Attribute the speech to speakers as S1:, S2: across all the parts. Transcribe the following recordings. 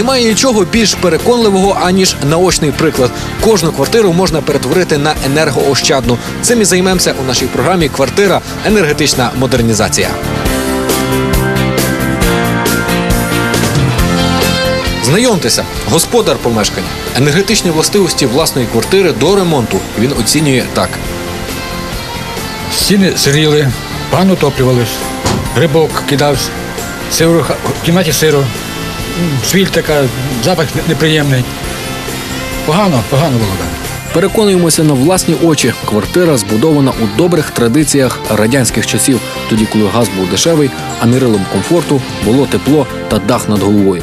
S1: Немає нічого більш переконливого, аніж наочний приклад. Кожну квартиру можна перетворити на енергоощадну. Цим і займемося у нашій програмі Квартира енергетична модернізація. Знайомтеся, господар помешкання. Енергетичні властивості власної квартири до ремонту він оцінює так.
S2: Стіни сиріли, погано отоплювались, грибок кидався, сиро, в кімнаті сиро, свіль така, запах неприємний. Погано, погано було. так.
S1: Переконуємося на власні очі. Квартира збудована у добрих традиціях радянських часів, тоді, коли газ був дешевий, а мірилом комфорту було тепло та дах над головою.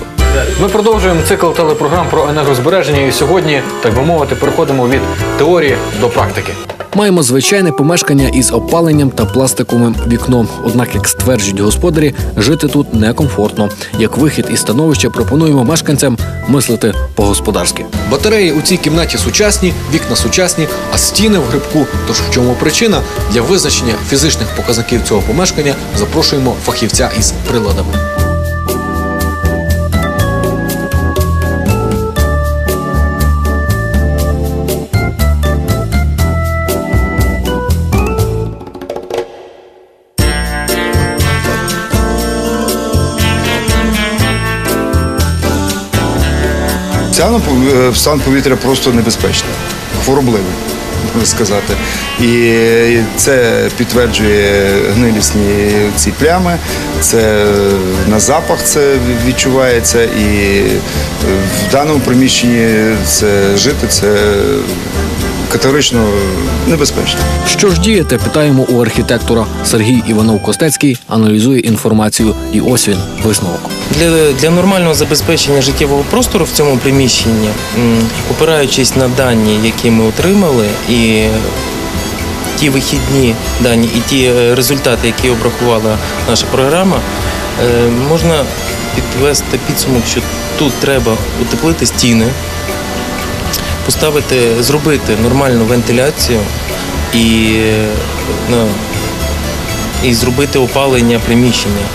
S1: Ми продовжуємо цикл телепрограм про енергозбереження, і сьогодні, так би мовити, переходимо від теорії до практики. Маємо звичайне помешкання із опаленням та пластиковим вікном. Однак, як стверджують господарі, жити тут некомфортно. Як вихід із становища пропонуємо мешканцям мислити по-господарськи. Батареї у цій кімнаті сучасні, вікна сучасні, а стіни в грибку. Тож в чому причина для визначення фізичних показників цього помешкання запрошуємо фахівця із приладами.
S3: Е, стан повітря просто небезпечний, хворобливий, можна сказати. І це підтверджує гнилісні ці плями, це на запах це відчувається, і в даному приміщенні це жити це категорично небезпечно.
S1: Що ж діяти? Питаємо у архітектора. Сергій Іванов Костецький аналізує інформацію, і ось він висновок.
S4: Для, для нормального забезпечення життєвого простору в цьому приміщенні, опираючись на дані, які ми отримали, і ті вихідні дані, і ті е, результати, які обрахувала наша програма, е, можна підвести підсумок, що тут треба утеплити стіни, поставити, зробити нормальну вентиляцію і, ну, і зробити опалення приміщення.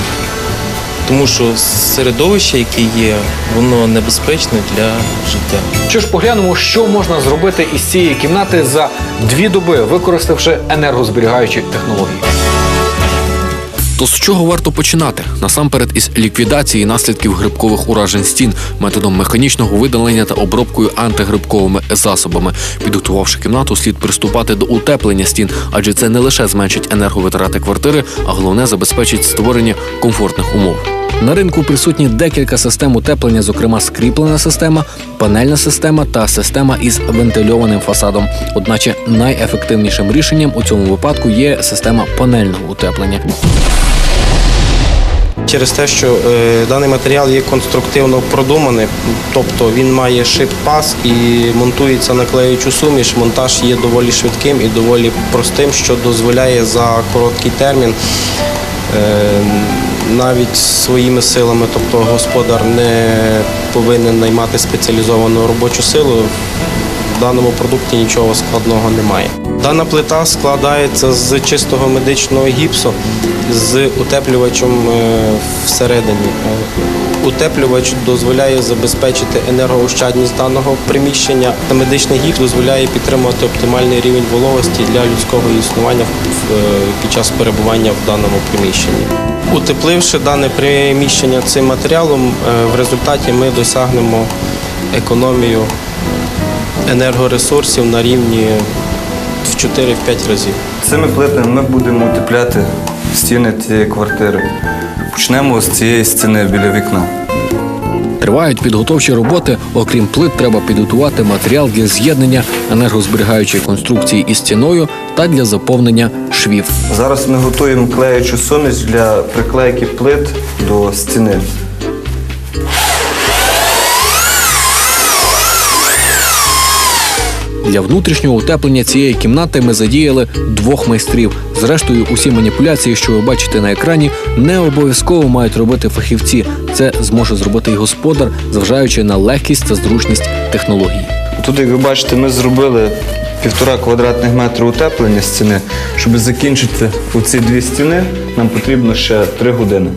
S4: Тому що середовище, яке є, воно небезпечне для життя.
S1: Що ж поглянемо, що можна зробити із цієї кімнати за дві доби, використавши енергозберігаючі технології. То з чого варто починати? Насамперед із ліквідації наслідків грибкових уражень стін методом механічного видалення та обробкою антигрибковими засобами. Підготувавши кімнату, слід приступати до утеплення стін, адже це не лише зменшить енерговитрати квартири, а головне забезпечить створення комфортних умов. На ринку присутні декілька систем утеплення, зокрема скріплена система, панельна система та система із вентильованим фасадом. Одначе найефективнішим рішенням у цьому випадку є система панельного утеплення.
S5: Через те, що е, даний матеріал є конструктивно продуманий, тобто він має шит-пас і монтується на клеючу суміш. Монтаж є доволі швидким і доволі простим, що дозволяє за короткий термін е, навіть своїми силами, тобто господар не повинен наймати спеціалізовану робочу силу. Даному продукті нічого складного немає. Дана плита складається з чистого медичного гіпсу з утеплювачем е, всередині. Е, Утеплювач дозволяє забезпечити енергоощадність даного приміщення. Медичний гіпс дозволяє підтримувати оптимальний рівень вологості для людського існування е, під час перебування в даному приміщенні. Утепливши дане приміщення цим матеріалом, в результаті ми досягнемо економію енергоресурсів на рівні в 4-5 разів.
S6: Цими плитами ми будемо утепляти стіни цієї квартири. Почнемо з цієї стіни біля вікна.
S1: Тривають підготовчі роботи. Окрім плит, треба підготувати матеріал для з'єднання енергозберігаючої конструкції із стіною та для заповнення швів.
S6: Зараз ми готуємо клеючу суміш для приклейки плит до стіни.
S1: Для внутрішнього утеплення цієї кімнати ми задіяли двох майстрів. Зрештою, усі маніпуляції, що ви бачите на екрані, не обов'язково мають робити фахівці. Це зможе зробити і господар, зважаючи на легкість та зручність технології.
S6: Тут, як ви бачите, ми зробили півтора квадратних метри утеплення стіни. Щоб закінчити оці дві стіни, нам потрібно ще три години.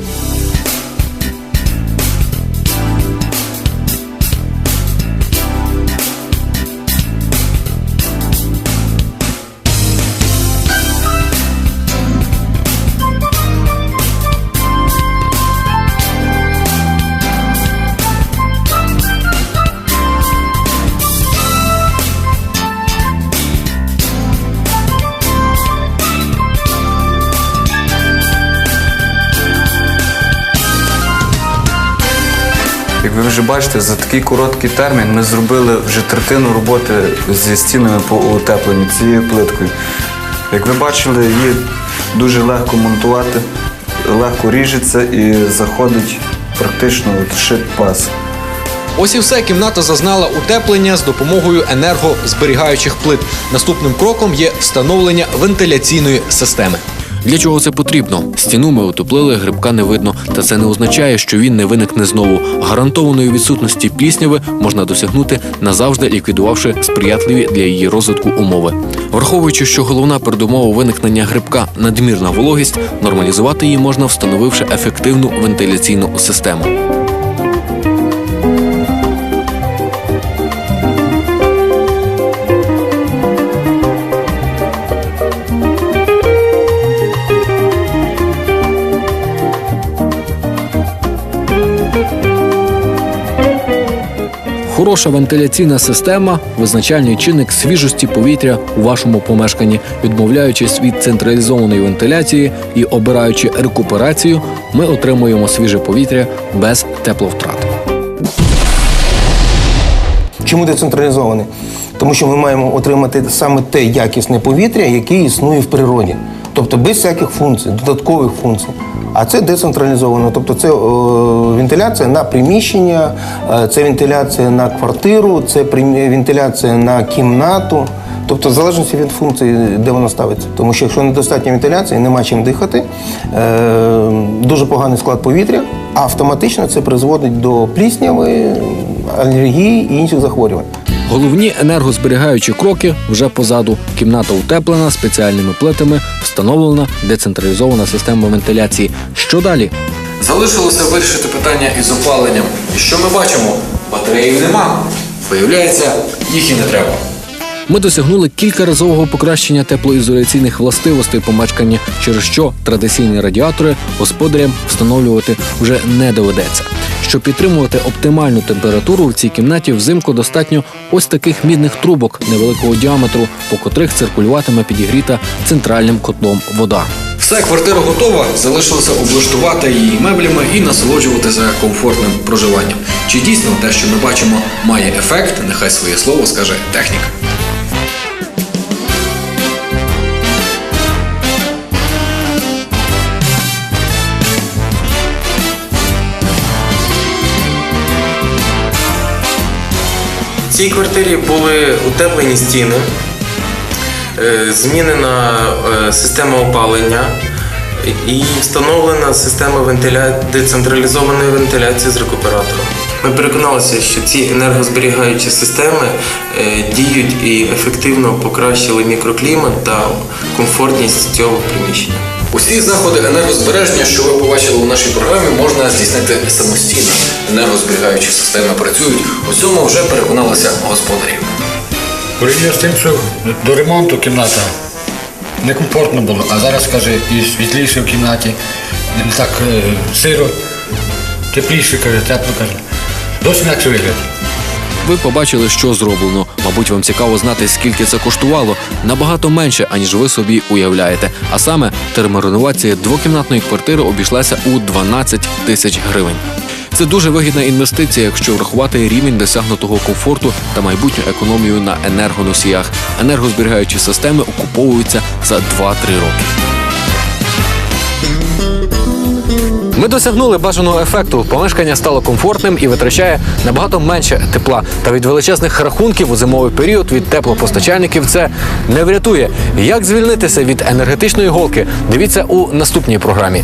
S6: Як ви вже бачите, за такий короткий термін ми зробили вже третину роботи зі стінами по утепленню цією плиткою. Як ви бачили, її дуже легко монтувати, легко ріжеться і заходить практично от шит пас.
S1: Ось і все. Кімната зазнала утеплення з допомогою енергозберігаючих плит. Наступним кроком є встановлення вентиляційної системи. Для чого це потрібно? Стіну ми утеплили, грибка не видно, та це не означає, що він не виникне знову. Гарантованої відсутності плісняви можна досягнути назавжди ліквідувавши сприятливі для її розвитку умови. Враховуючи, що головна передумова виникнення грибка надмірна вологість, нормалізувати її можна, встановивши ефективну вентиляційну систему. Хороша вентиляційна система визначальний чинник свіжості повітря у вашому помешканні. Відмовляючись від централізованої вентиляції і обираючи рекуперацію, ми отримуємо свіже повітря без тепловтрат.
S7: Чому децентралізований? Тому що ми маємо отримати саме те якісне повітря, яке існує в природі. Тобто без всяких функцій, додаткових функцій. А це децентралізовано. Тобто це о, вентиляція на приміщення, е, це вентиляція на квартиру, це вентиляція на кімнату. Тобто, в залежності від функції, де воно ставиться. Тому що якщо недостатньо вентиляції, нема чим дихати, е, дуже поганий склад повітря, автоматично це призводить до плісняви, алергії і інших захворювань.
S1: Головні енергозберігаючі кроки вже позаду. Кімната утеплена спеціальними плитами, встановлена децентралізована система вентиляції. Що далі? Залишилося вирішити питання із опаленням. І що ми бачимо? Батареїв нема. Виявляється, їх і не треба. Ми досягнули кількаразового покращення теплоізоляційних властивостей помешкання, через що традиційні радіатори господарям встановлювати вже не доведеться. Щоб підтримувати оптимальну температуру в цій кімнаті взимку достатньо ось таких мідних трубок невеликого діаметру, по котрих циркулюватиме підігріта центральним котлом вода. Все, квартира готова. Залишилося облаштувати її меблями і насолоджуватися комфортним проживанням. Чи дійсно те, що ми бачимо, має ефект? Нехай своє слово скаже техніка.
S4: В цій квартирі були утеплені стіни, е, змінена е, система опалення і встановлена система вентиля... децентралізованої вентиляції з рекуператором. Ми переконалися, що ці енергозберігаючі системи е, діють і ефективно покращили мікроклімат та комфортність цього приміщення.
S1: Усі заходи енергозбереження, що ви побачили у нашій програмі, можна здійснити самостійно. Енергозберігаючі системи працюють. У цьому вже переконалися господарі.
S2: Порівняно з тим, що до ремонту кімната некомфортно було, а зараз, каже, і світліше в кімнаті, не так е, сиро, тепліше, каже, тепло, каже. Досить інакше вигляд.
S1: Ви побачили, що зроблено. Мабуть, вам цікаво знати, скільки це коштувало. Набагато менше, аніж ви собі уявляєте. А саме термореновація двокімнатної квартири обійшлася у 12 тисяч гривень. Це дуже вигідна інвестиція, якщо врахувати рівень досягнутого комфорту та майбутню економію на енергоносіях. Енергозберігаючі системи окуповуються за 2-3 роки. Ми досягнули бажаного ефекту. Помешкання стало комфортним і витрачає набагато менше тепла. Та від величезних рахунків у зимовий період від теплопостачальників це не врятує. Як звільнитися від енергетичної голки? Дивіться у наступній програмі.